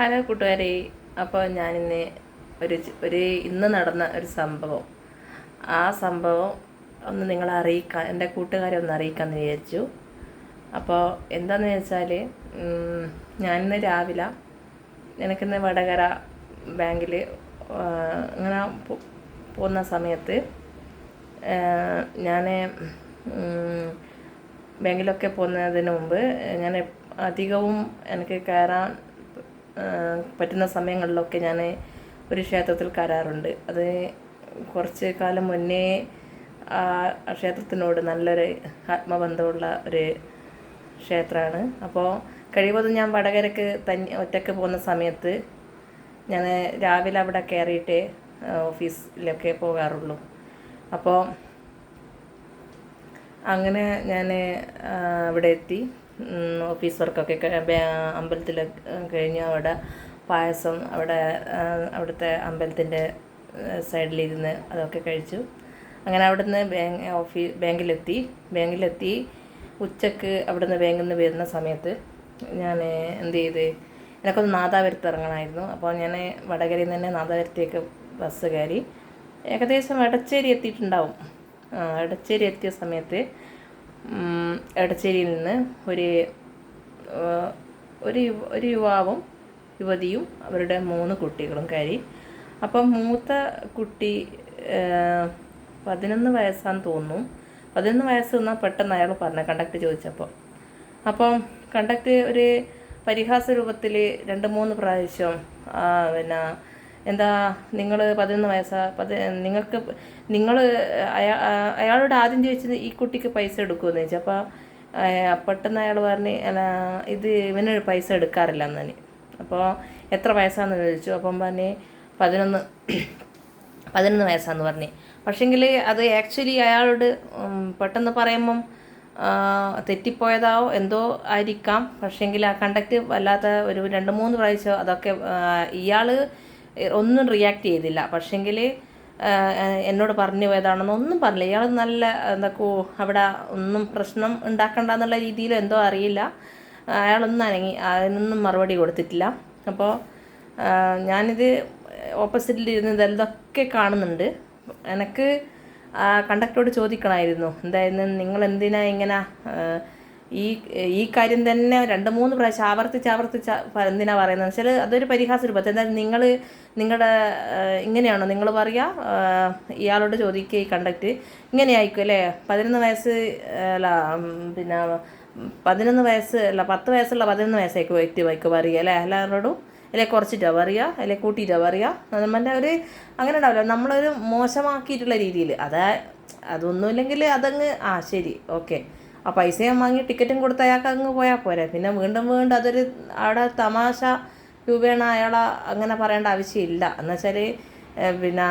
Hello കൂട്ടുകാരെ. അപ്പോൾ ഞാനിന്ന് ഒരു ഒരു ഇന്ന് നടന്ന ഒരു സംഭവം. ആ സംഭവം ഒന്ന് നിങ്ങളെ അറിയിക്കാൻ എന്റെ കൂട്ടുകാരെ ഒന്ന് അറിയിക്കാമെന്ന് വിചാരിച്ചു. അപ്പോൾ എന്താണെന്ന് വെച്ചാൽ ഞാനിന്ന് രാവിലെ എനിക്കിന്ന് വടകര ബാങ്കിൽ അങ്ങനെ പോകുന്ന സമയത്ത് ഞാൻ ബാങ്കിലൊക്കെ പോകുന്നതിന് മുമ്പ് ഞാൻ അധികവും എനിക്ക് കയറാൻ പറ്റുന്ന സമയങ്ങളിലൊക്കെ ഞാൻ ഒരു ക്ഷേത്രത്തിൽ കരാറുണ്ട്. അത് കുറച്ച് കാലം മുന്നേ ആ ക്ഷേത്രത്തിനോട് നല്ലൊരു ആത്മബന്ധമുള്ള ഒരു ക്ഷേത്രമാണ്. അപ്പോൾ കഴിവതും ഞാൻ വടകരക്ക് തനി ഒറ്റയ്ക്ക് പോകുന്ന സമയത്ത് ഞാൻ രാവിലെ അവിടെ കയറിയിട്ടേ ഓഫീസിലൊക്കെ പോകാറുള്ളൂ. അപ്പോൾ അങ്ങനെ ഞാൻ അവിടെ എത്തി. ഓഫീസ് വർക്കൊക്കെ അമ്പലത്തിൽ കഴിഞ്ഞ് അവിടെ പായസം അവിടെ അവിടുത്തെ അമ്പലത്തിന്റെ സൈഡിലിരുന്ന് അതൊക്കെ കഴിച്ചു. അങ്ങനെ അവിടുന്ന് ബാങ്ക് ഓഫീ ബാങ്കിലെത്തി. ബാങ്കിലെത്തി ഉച്ചയ്ക്ക് അവിടുന്ന് ബാങ്കിൽ നിന്ന് വരുന്ന സമയത്ത് ഞാൻ എന്ത് ചെയ്ത് എനിക്കൊന്ന് നാദാപുരത്ത് ഇറങ്ങണമായിരുന്നു അപ്പോൾ ഞാൻ വടകരയിൽ നിന്ന് തന്നെ നാദാപുരത്തേക്ക് ബസ് കയറി ഏകദേശം എടച്ചേരി എത്തിയിട്ടുണ്ടാവും. എടച്ചേരി എത്തിയ സമയത്ത് എടച്ചേരിയിൽ നിന്ന് ഒരു ഒരു ഒരു യുവാവും യുവതിയും അവരുടെ മൂന്ന് കുട്ടികളും കയറി. അപ്പം മൂത്ത കുട്ടി പതിനൊന്ന് വയസ്സാന്ന് തോന്നുന്നു. പതിനൊന്ന് വയസ്സ് എന്നാൽ പെട്ടെന്ന് അയാൾ പറഞ്ഞ കണ്ടക്ട് ചോദിച്ചപ്പോൾ അപ്പം കണ്ടക്ട് ഒരു പരിഹാസ രൂപത്തിൽ രണ്ട് മൂന്ന് പ്രാവശ്യം പിന്നെ എന്താ നിങ്ങൾ പതിനൊന്ന് വയസ്സാ പതി നിങ്ങൾക്ക് നിങ്ങൾ അയാ അയാളോട് ആദ്യം ചോദിച്ചത് ഈ കുട്ടിക്ക് പൈസ എടുക്കുമെന്ന് ചോദിച്ചു. അപ്പോൾ പെട്ടെന്ന് അയാൾ പറഞ്ഞ് അല്ല ഇത് ഇവന് പൈസ എടുക്കാറില്ല എന്നാണ് അപ്പോൾ എത്ര വയസ്സാന്ന് ചോദിച്ചു. അപ്പം പറഞ്ഞ് പതിനൊന്ന് പതിനൊന്ന് വയസ്സാന്ന് പറഞ്ഞ്. പക്ഷെങ്കിൽ അത് ആക്ച്വലി അയാളോട് പെട്ടെന്ന് പറയുമ്പം തെറ്റിപ്പോയതാവോ എന്തോ ആയിരിക്കാം. പക്ഷെങ്കിൽ ആ കണ്ടക്ട് വല്ലാത്ത ഒരു രണ്ട് മൂന്ന് പ്രാവശ്യം അതൊക്കെ ഇയാൾ ഒന്നും റിയാക്ട് ചെയ്തില്ല. പക്ഷെങ്കിൽ എന്നോട് പറഞ്ഞു പോയതാണെന്ന് ഒന്നും പറഞ്ഞില്ല. ഇയാൾ നല്ല എന്താ അവിടെ ഒന്നും പ്രശ്നം ഉണ്ടാക്കണ്ട എന്നുള്ള രീതിയിൽ എന്തോ അറിയില്ല. അയാളൊന്നും അനങ്ങി അതിനൊന്നും മറുപടി കൊടുത്തിട്ടില്ല. അപ്പോൾ ഞാനിത് ഓപ്പോസിറ്റിൽ ഇരുന്ന് ഇതൊക്കെ കാണുന്നുണ്ട്. എനിക്ക് കണ്ടക്ടറോട് ചോദിക്കണമായിരുന്നു എന്തായിരുന്നു നിങ്ങൾ എന്തിനാ ഇങ്ങനെ ഈ ഈ കാര്യം തന്നെ രണ്ട് മൂന്ന് പ്രാവശ്യം ആവർത്തിച്ച് ആവർത്തിച്ച് എന്തിനാ പറയുന്നത്. വെച്ചാൽ അതൊരു പരിഹാസ രൂപത്തിൽ എന്തായാലും നിങ്ങൾ നിങ്ങളുടെ ഇങ്ങനെയാണോ? നിങ്ങൾ പറയുക ഇയാളോട് ചോദിക്കുക ഈ കണ്ടക്ട് ഇങ്ങനെ ആയിരിക്കും അല്ലേ? പതിനൊന്ന് വയസ്സ് അല്ല പിന്നെ പതിനൊന്ന് വയസ്സ് അല്ല പത്ത് വയസ്സുള്ള പതിനൊന്ന് വയസ്സായിരിക്കും വ്യക്തി ബൈക്ക് പറയുക അല്ലേ? എല്ലാവരോടും. അല്ലെ കുറച്ചിട്ടാ പറയുക അല്ലെ കൂട്ടിയിട്ടാ പറയുക. നമ്മുടെ ഒരു അങ്ങനെ ഉണ്ടാവില്ല. നമ്മളൊരു മോശമാക്കിയിട്ടുള്ള രീതിയിൽ അതാ അതൊന്നുമില്ലെങ്കിൽ അതങ്ങ് ആ ശരി ഓക്കെ. ആ പൈസയും വാങ്ങി ടിക്കറ്റും കൊടുത്ത് അയാൾക്ക് അങ്ങ് പോയാൽ പോരെ. പിന്നെ വീണ്ടും വീണ്ടും അതൊരു അവിടെ തമാശ രൂപേണ അയാളെ അങ്ങനെ പറയേണ്ട ആവശ്യമില്ല. എന്നുവെച്ചാൽ പിന്നെ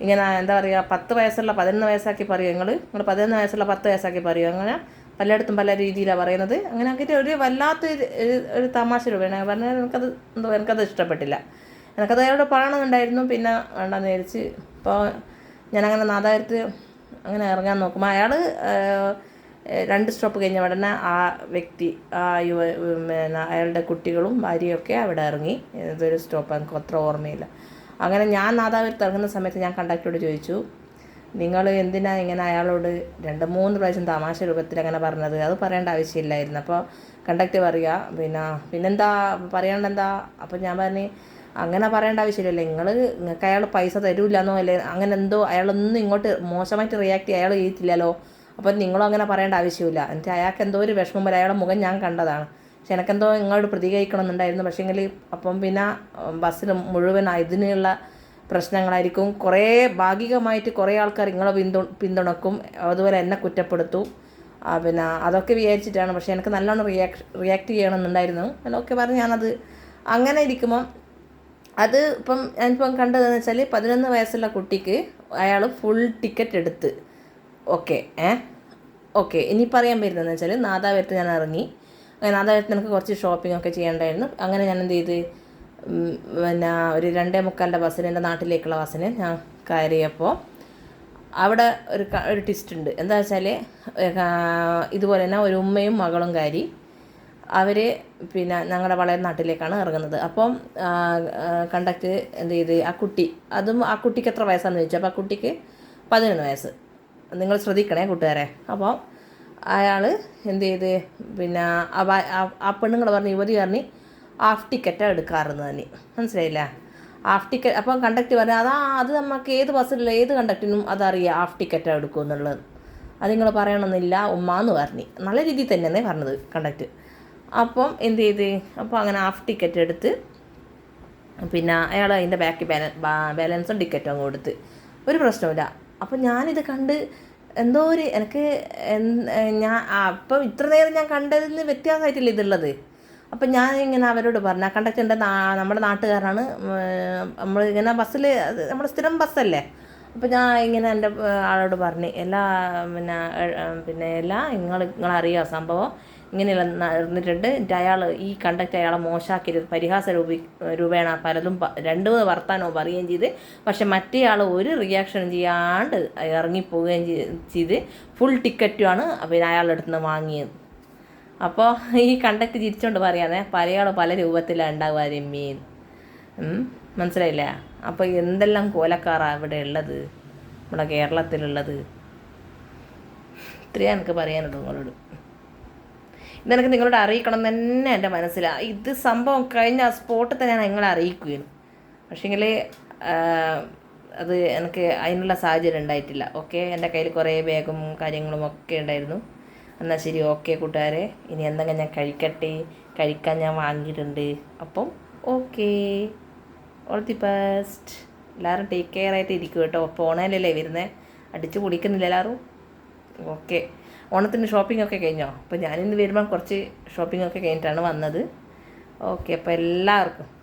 ഇങ്ങനെ എന്താ പറയുക പത്ത് വയസ്സുള്ള പതിനൊന്ന് വയസ്സാക്കി പറയും നിങ്ങൾ നിങ്ങൾ പതിനൊന്ന് വയസ്സുള്ള പത്ത് വയസ്സാക്കി പറയും അങ്ങനെ പലയിടത്തും പല രീതിയിലാണ് പറയുന്നത്. അങ്ങനെ ആക്കിയിട്ട് ഒരു വല്ലാത്ത ഒരു- തമാശ രൂപേണ പറഞ്ഞാൽ എനിക്കത് എന്തോ എനിക്കത് ഇഷ്ടപ്പെട്ടില്ല. എനിക്കത് അയാളോട് പറയണമെന്നുണ്ടായിരുന്നു. പിന്നെ വേണ്ടെന്ന് വിചാരിച്ച് ഇപ്പോൾ ഞാനങ്ങനെ നാദാപുരത്ത് അങ്ങനെ ഇറങ്ങാൻ നോക്കുമ്പോൾ അയാൾ രണ്ട് സ്റ്റോപ്പ് കഴിഞ്ഞ ഉടനെ ആ വ്യക്തി ആ യുവ പിന്നെ അയാളുടെ കുട്ടികളും ഭാര്യയൊക്കെ അവിടെ ഇറങ്ങി. ഇതൊരു സ്റ്റോപ്പ് എനിക്ക് അത്ര ഓർമ്മയില്ല. അങ്ങനെ ഞാൻ നാദാപുരത്ത് ഇറങ്ങുന്ന സമയത്ത് ഞാൻ കണ്ടക്ടറോട് ചോദിച്ചു നിങ്ങൾ എന്തിനാണ് ഇങ്ങനെ അയാളോട് രണ്ട് മൂന്ന് പ്രാവശ്യം തമാശ രൂപത്തിൽ അങ്ങനെ പറഞ്ഞത്? അത് പറയേണ്ട ആവശ്യമില്ലായിരുന്നു. അപ്പോൾ കണ്ടക്ടർ പറയുക പിന്നെ പിന്നെന്താ പറയണ്ടെന്താ അപ്പോൾ ഞാൻ പറഞ്ഞു അങ്ങനെ പറയേണ്ട ആവശ്യമില്ലല്ലോ. നിങ്ങൾ നിങ്ങൾക്ക് അയാൾ പൈസ തരൂല്ലെന്നോ അല്ലേ അങ്ങനെ എന്തോ അയാളൊന്നും ഇങ്ങോട്ട് മോശമായിട്ട് റിയാക്ട് അയാൾ ചെയ്തിട്ടില്ലല്ലോ അപ്പം നിങ്ങളും അങ്ങനെ പറയേണ്ട ആവശ്യമില്ല. എന്നിട്ട് അയാൾക്ക് എന്തോ ഒരു വിഷമം വരെ അയാളുടെ മുഖം ഞാൻ കണ്ടതാണ്. പക്ഷെ എനിക്കെന്തോ ഇങ്ങോട്ട് പ്രതികരിക്കണം എന്നുണ്ടായിരുന്നു പക്ഷേങ്കിൽ അപ്പം പിന്നെ ബസ്സിൽ മുഴുവൻ ഇതിനുള്ള പ്രശ്നങ്ങളായിരിക്കും. കുറേ ഭാഗികമായിട്ട് കുറേ ആൾക്കാർ നിങ്ങളെ പിന്തു പിന്തുണക്കും. അതുപോലെ എന്നെ കുറ്റപ്പെടുത്തും. പിന്നെ അതൊക്കെ വിചാരിച്ചിട്ടാണ്. പക്ഷേ എനിക്ക് നല്ലോണം റിയാക്ട് റിയാക്ട് ചെയ്യണമെന്നുണ്ടായിരുന്നു. എന്നൊക്കെ പറഞ്ഞ് ഞാനത് അങ്ങനെ ഇരിക്കുമ്പം അത് ഇപ്പം ഞാനിപ്പം കണ്ടതെന്ന് വെച്ചാൽ പതിനൊന്ന് വയസ്സുള്ള കുട്ടിക്ക് അയാൾ ഫുൾ ടിക്കറ്റ് എടുത്ത്. ഓക്കെ ഏ? ഓക്കെ ഇനി പറയാൻ വരുന്നതെന്ന് വെച്ചാൽ നാദാപുരത്ത് ഞാൻ ഇറങ്ങി. നാദാപുരത്ത് എനിക്ക് കുറച്ച് ഷോപ്പിംഗ് ഒക്കെ ചെയ്യേണ്ടായിരുന്നു. അങ്ങനെ ഞാൻ എന്ത് ചെയ്ത്? പിന്നെ ഒരു രണ്ടേ മുക്കാലിന്റെ ബസ്സിന് എന്റെ നാട്ടിലേക്കുള്ള ബസ്സിന് ഞാൻ കയറിയപ്പോൾ അവിടെ ഒരു ഒരു ട്വിസ്റ്റ് ഉണ്ട്. എന്താ വെച്ചാൽ ഇതുപോലെ തന്നെ ഒരു ഉമ്മയും മകളും കയറി. അവർ പിന്നെ ഞങ്ങളുടെ വളരെ നാട്ടിലേക്കാണ് ഇറങ്ങുന്നത് അപ്പം കണ്ടക്ട് എന്ത് ചെയ്ത് ആ കുട്ടി അതും ആ കുട്ടിക്ക് എത്ര വയസ്സാണെന്ന് ചോദിച്ചു. അപ്പോൾ ആ കുട്ടിക്ക് പതിനൊന്ന് വയസ്സ്. നിങ്ങൾ ശ്രദ്ധിക്കണേ കൂട്ടുകാരെ. അപ്പോൾ അയാൾ എന്ത് ചെയ്ത് പിന്നെ ആ പെണ്ണുങ്ങൾ പറഞ്ഞ് യുവതി പറഞ്ഞ് ഹാഫ് ടിക്കറ്റാണ് എടുക്കാറുന്ന് തന്നെ. മനസ്സിലായില്ല? ഹാഫ് ടിക്കറ്റ് അപ്പം കണ്ടക്ട് പറഞ്ഞു അതാ അത് നമുക്ക് ഏത് ബസ്സിലുള്ള ഏത് കണ്ടക്ടിനും അതറിയാം ഹാഫ് ടിക്കറ്റാണ് എടുക്കുമെന്നുള്ളത്. അത് നിങ്ങൾ പറയണമെന്നില്ല ഉമ്മ എന്ന് പറഞ്ഞു. നല്ല രീതിയിൽ തന്നെയാണ് പറഞ്ഞത് കണ്ടക്ട് അപ്പം എന്ത് ചെയ്ത്? അപ്പോൾ അങ്ങനെ ഹാഫ് ടിക്കറ്റ് എടുത്ത് പിന്നെ അയാൾ അതിന്റെ ബാക്കി ബാലൻസും ടിക്കറ്റും അങ്ങ് കൊടുത്ത്. ഒരു പ്രശ്നമില്ല അപ്പം ഞാനിത് കണ്ട് എന്തോ ഒരു എനിക്ക് ഞാൻ അപ്പം ഇത്ര നേരം ഞാൻ കണ്ടതിൽ നിന്ന് വ്യത്യാസമായിട്ടില്ല ഇതുള്ളത്. അപ്പം ഞാൻ ഇങ്ങനെ അവരോട് പറഞ്ഞു കണ്ടക്ടറിന്റെ നമ്മുടെ നാട്ടുകാരാണ് നമ്മൾ ഇങ്ങനെ ബസ്സിൽ നമ്മുടെ സ്ഥിരം ബസ്സല്ലേ അപ്പം ഞാൻ ഇങ്ങനെ എന്റെ ആളോട് പറഞ്ഞു എല്ലാ പിന്നെ പിന്നെ എല്ലാ നിങ്ങൾ നിങ്ങളറിയാം സംഭവം? ഇങ്ങനെയുള്ള നടന്നിട്ടുണ്ട്. അയാൾ ഈ കണ്ടക്ട് അയാളെ മോശമാക്കരുത് പരിഹാസ രൂപി രൂപേണ പലതും രണ്ട് മൂന്ന് വർത്താനോ പറയുകയും ചെയ്ത്. പക്ഷെ മറ്റേ ആൾ ഒരു റിയാക്ഷനും ചെയ്യാണ്ട് ഇറങ്ങിപ്പോവുകയും ചെയ്- ചെയ്ത് ഫുൾ ടിക്കറ്റുമാണ് പിന്നെ അടുത്ത് നിന്ന് വാങ്ങിയത്. അപ്പോൾ ഈ കണ്ടക്ട് ചിരിച്ചുകൊണ്ട് പറയാതെ പലയാൾ പല രൂപത്തിലാണ് ഉണ്ടാവുക രമ്യൻ മനസ്സിലായില്ലേ? അപ്പോൾ എന്തെല്ലാം കോലക്കാറാണ് ഇവിടെ ഉള്ളത്? നമ്മുടെ കേരളത്തിലുള്ളത്. ഇത്രയാണ് എനിക്ക് പറയാനുള്ളത് നിങ്ങളോട്. ഇതെനിക്ക് നിങ്ങളോട് അറിയിക്കണം തന്നെ എന്റെ മനസ്സിലാണ് ഇത് സംഭവം കഴിഞ്ഞ ആ സ്പോട്ടിൽ തന്നെ ഞാൻ നിങ്ങളെ അറിയിക്കുകയാണ്. പക്ഷേങ്കിൽ അത് എനിക്ക് അതിനുള്ള സാഹചര്യം ഉണ്ടായിട്ടില്ല. ഓക്കെ? എന്റെ കയ്യിൽ കുറേ ബാഗും കാര്യങ്ങളും ഒക്കെ ഉണ്ടായിരുന്നു. എന്നാൽ ശരി ഓക്കെ കൂട്ടുകാരെ. ഇനി എന്തെങ്കിലും ഞാൻ കഴിക്കട്ടെ? കഴിക്കാൻ ഞാൻ വാങ്ങിയിട്ടുണ്ട്. അപ്പം ഓക്കെ. ഓൾ ദി ബെസ്റ്റ് എല്ലാവരും ടേക്ക് കെയർ ആയിട്ട് ഇരിക്കും കേട്ടോ. പോണേലല്ലേ വരുന്നത് അടിച്ച് കുടിക്കുന്നില്ല എല്ലാവരും. ഓക്കെ. ഓണത്തിന് ഷോപ്പിംഗ് ഒക്കെ കഴിഞ്ഞോ? അപ്പോൾ ഞാനിന്ന് വരുമ്പോൾ കുറച്ച് ഷോപ്പിംഗ് ഒക്കെ കഴിഞ്ഞിട്ടാണ് വന്നത്. ഓക്കെ അപ്പോൾ എല്ലാവർക്കും